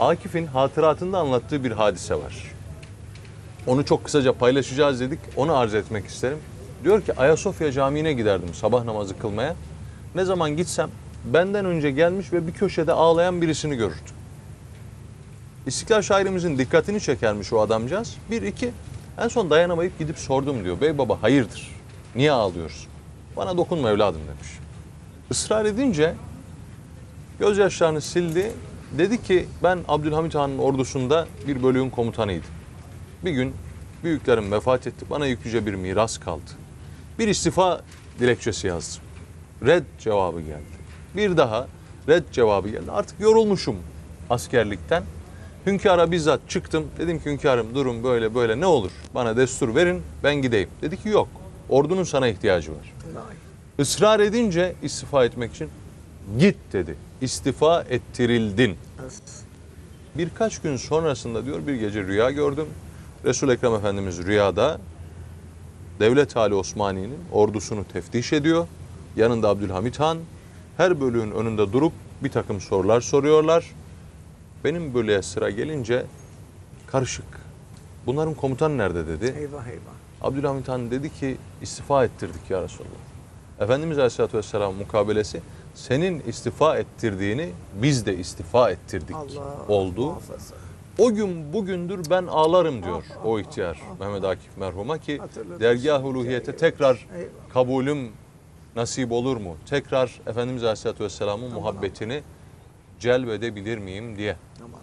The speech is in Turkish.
Akif'in hatıratında anlattığı bir hadise var. Onu çok kısaca paylaşacağız dedik. Onu arz etmek isterim. Diyor ki Ayasofya Camii'ne giderdim sabah namazı kılmaya. Ne zaman gitsem benden önce gelmiş ve bir köşede ağlayan birisini görürdüm. İstiklal şairimizin dikkatini çekermiş o adamcağız. Bir iki en son dayanamayıp gidip sordum diyor. Bey baba hayırdır? Niye ağlıyorsun? Bana dokunma evladım demiş. Israr edince gözyaşlarını sildi. Dedi ki ben Abdülhamit Han'ın ordusunda bir bölüğün komutanıydım. Bir gün büyüklerim vefat etti. Bana yüklüce bir miras kaldı. Bir istifa dilekçesi yazdım. Red cevabı geldi. Bir daha red cevabı geldi. Artık yorulmuşum askerlikten. Hünkâra bizzat çıktım. Dedim ki hünkârım durum böyle böyle ne olur bana destur verin ben gideyim. Dedi ki yok ordunun sana ihtiyacı var. Israr edince istifa etmek için git dedi. İstifa ettirildin. Birkaç gün sonrasında diyor bir gece rüya gördüm. Resul Ekrem Efendimiz rüyada Devlet Ali Osmani'nin ordusunu teftiş ediyor. Yanında Abdülhamit Han. Her bölüğün önünde durup bir takım sorular soruyorlar. Benim bölüğe sıra gelince karışık. Bunların komutanı nerede dedi. Eyvah eyvah. Abdülhamit Han dedi ki istifa ettirdik ya Resulallah. Efendimiz Aleyhisselatü Vesselam mukabelesi senin istifa ettirdiğini biz de istifa ettirdik Allah oldu. muhafaza. O gün bugündür ben ağlarım diyor o ihtiyar Mehmet Akif merhuma ki dergah uluhiyete tekrar Eyvah. kabulüm nasip olur mu? Tekrar Efendimiz Aleyhisselatü Vesselam'ın muhabbetini celbedebilir miyim diye. Aman